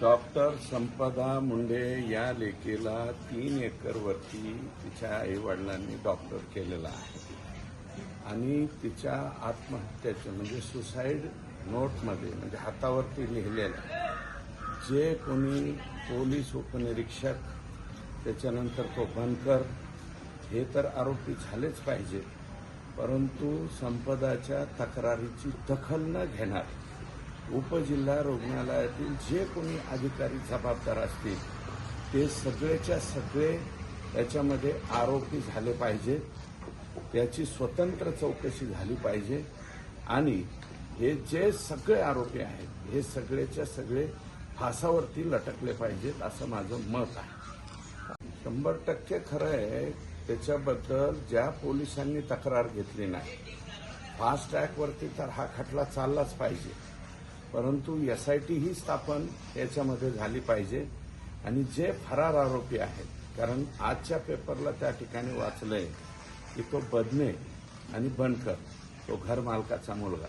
Doctor संपदा मुंडे या लेकीला तीन एकरवरती तिच्या आईवडिलांनी डॉक्टर केलेला आहे. आणि तिच्या आत्महत्येचे म्हणजे सुसाईड नोटमध्ये म्हणजे हातावरती लिहिलेलं जे कोणी पोलीस उपनिरीक्षक त्याच्यानंतर तो बनकर हे तर आरोपी झालेच पाहिजे परंतु संपदाच्या तक्रारीची दखल न घेणार उपजिल्हा रुग्णालयातील जे कोणी अधिकारी जबाबदार असतील ते सगळेच्या सगळे त्याच्यामध्ये आरोपी झाले पाहिजेत त्याची स्वतंत्र चौकशी झाली पाहिजे. आणि हे जे सगळे आरोपी आहेत हे सगळेच्या सगळे फासावरती लटकले पाहिजेत असं माझं मत आहे. शंभर टक्के खरं आहे त्याच्याबद्दल ज्या पोलिसांनी तक्रार घेतली नाही फास्ट ट्रॅकवरती तर हा खटला चाललाच पाहिजे. परंतु एस आय टी ही स्थापन याच्यामध्ये झाली पाहिजे. आणि जे फरार आरोपी आहेत कारण आजच्या पेपरला त्या ठिकाणी वाचलंय की तो बदने आणि बनकर तो घर मालकाचा मुलगा.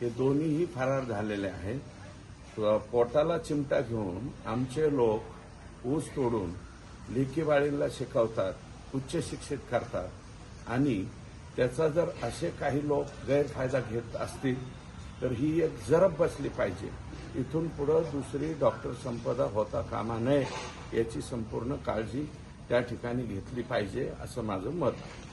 हे दोन्हीही फरार झालेले आहेत. पोटाला चिमटा घेऊन आमचे लोक ऊस तोडून लेकीबाळीला शिकवतात उच्च शिक्षित करतात. आणि त्याचा जर असे काही लोक गैरफायदा घेत असतील तर ही एक जरब बसली पाहिजे. इथून पुढं दुसरी डॉक्टर संपदा होता कामा नये याची संपूर्ण काळजी त्या ठिकाणी घेतली पाहिजे असं माझं मत आहे.